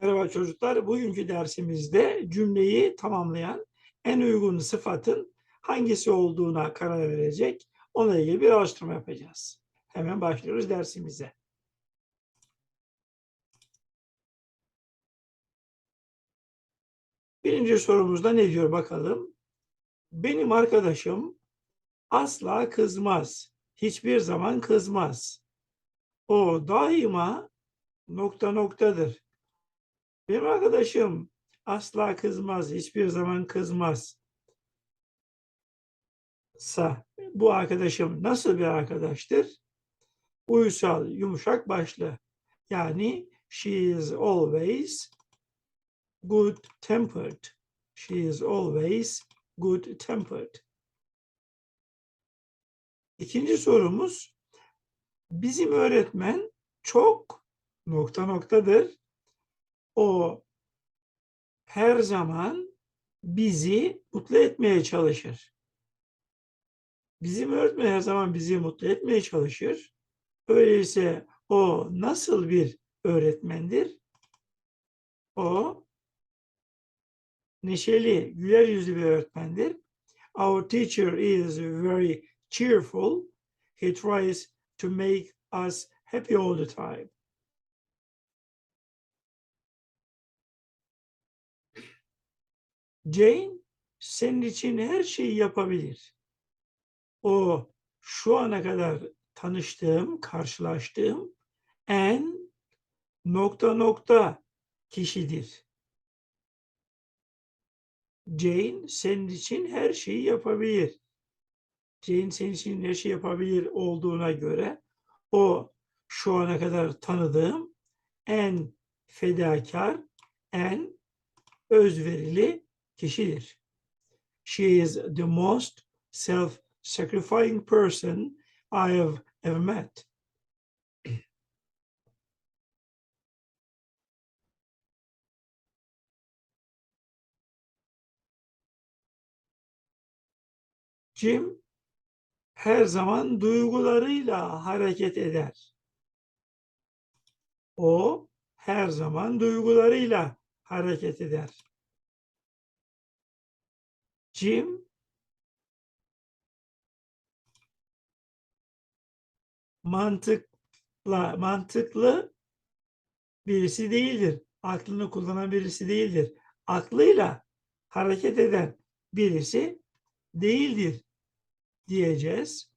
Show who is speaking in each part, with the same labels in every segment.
Speaker 1: Merhaba çocuklar. Bugünkü dersimizde cümleyi tamamlayan en uygun sıfatın hangisi olduğuna karar verecek. Onunla ilgili bir araştırma yapacağız. Hemen başlıyoruz dersimize. Birinci sorumuzda ne diyor bakalım. Benim arkadaşım asla kızmaz. Hiçbir zaman kızmaz. O daima nokta noktadır. Benim arkadaşım asla kızmaz, hiçbir zaman kızmaz. Sa bu arkadaşım nasıl bir arkadaştır? Uysal, yumuşak başlı. Yani she is always good tempered. She is always good tempered. İkinci sorumuz bizim öğretmen çok nokta noktadır. O her zaman bizi mutlu etmeye çalışır. Bizim öğretmen her zaman bizi mutlu etmeye çalışır. Öyleyse o nasıl bir öğretmendir? O neşeli, güler yüzlü bir öğretmendir. Our teacher is very cheerful. He tries to make us happy all the time. Jane senin için her şeyi yapabilir. O şu ana kadar tanıştığım, karşılaştığım en nokta nokta kişidir. Jane senin için her şeyi yapabilir. Jane senin için her şeyi yapabilir olduğuna göre o şu ana kadar tanıdığım en fedakar, en özverili kişidir. She is the most self-sacrificing person I have ever met. Jim her zaman duygularıyla hareket eder. O her zaman duygularıyla hareket eder. Jim mantıkla mantıklı birisi değildir. Aklını kullanan birisi değildir. Aklıyla hareket eden birisi değildir diyeceğiz.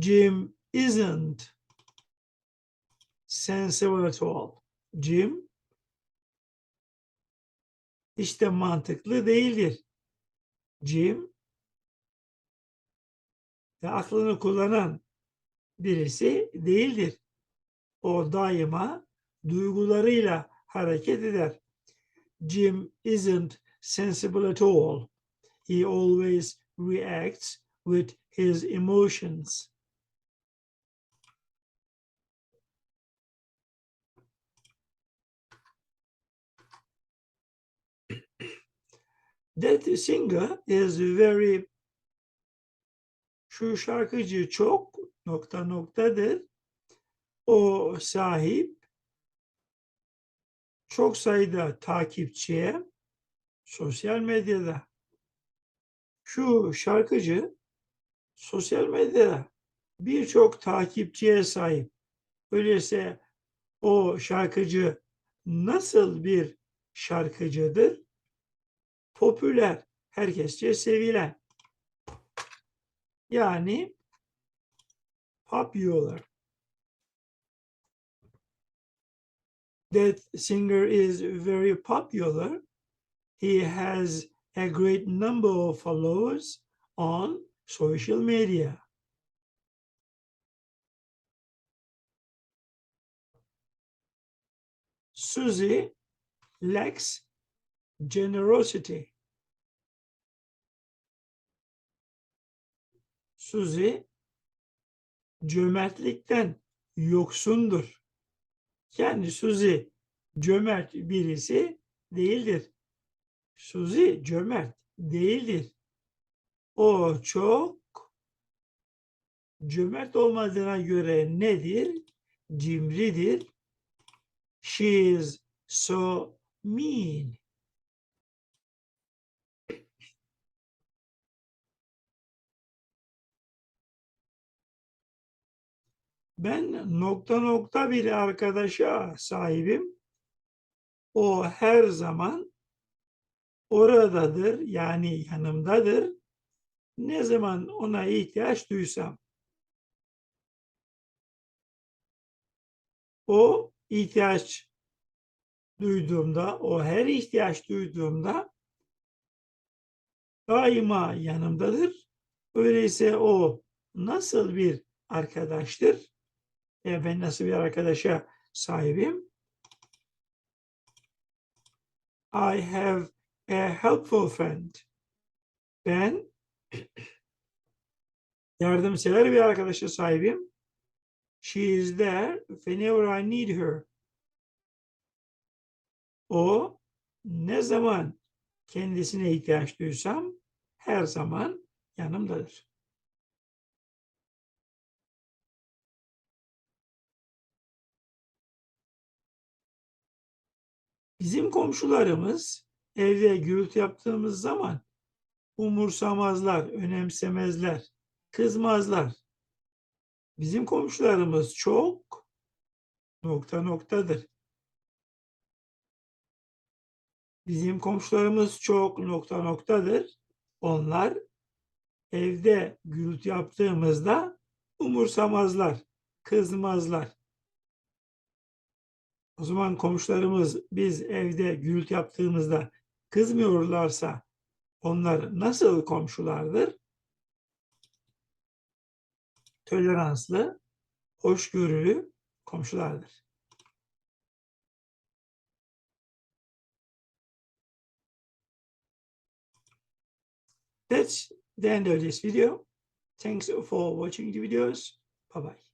Speaker 1: Jim isn't sensible at all. Jim işte mantıklı değildir. Jim ve aklını kullanan birisi değildir. O daima duygularıyla hareket eder. Jim isn't sensible at all. He always reacts with his emotions. That singer is very şu şarkıcı çok nokta noktadır. O sahip çok sayıda takipçiye sosyal medyada. Şu şarkıcı sosyal medyada birçok takipçiye sahip. Öyleyse o şarkıcı nasıl bir şarkıcıdır? Popüler, herkesçe sevilen. Yani popular. That singer is very popular. He has a great number of followers on social media. Susie lacks generosity. Suzy cömertlikten yoksundur. Yani Suzy cömert birisi değildir. Suzy cömert değildir. O çok cömert olmadığına göre nedir? Cimridir. She is so mean? Ben nokta nokta bir arkadaşa sahibim. O her zaman oradadır yani yanımdadır. Ne zaman ona ihtiyaç duysam. O ihtiyaç duyduğumda, o her ihtiyaç duyduğumda daima yanımdadır. Öyleyse o nasıl bir arkadaştır? Ya ben nasıl bir arkadaşa sahibim? I have a helpful friend. Ben yardımsever bir arkadaşa sahibim. She is there whenever I need her. O ne zaman kendisine ihtiyaç duysam her zaman yanımdadır. Bizim komşularımız evde gürültü yaptığımız zaman umursamazlar, önemsemezler, kızmazlar. Bizim komşularımız çok nokta noktadır. Bizim komşularımız çok nokta noktadır. Onlar evde gürültü yaptığımızda umursamazlar, kızmazlar. O zaman komşularımız biz evde gürültü yaptığımızda kızmıyorlarsa onlar nasıl komşulardır? Toleranslı, hoşgörülü komşulardır. That's the end of this video. Thanks for watching the videos. Bye bye.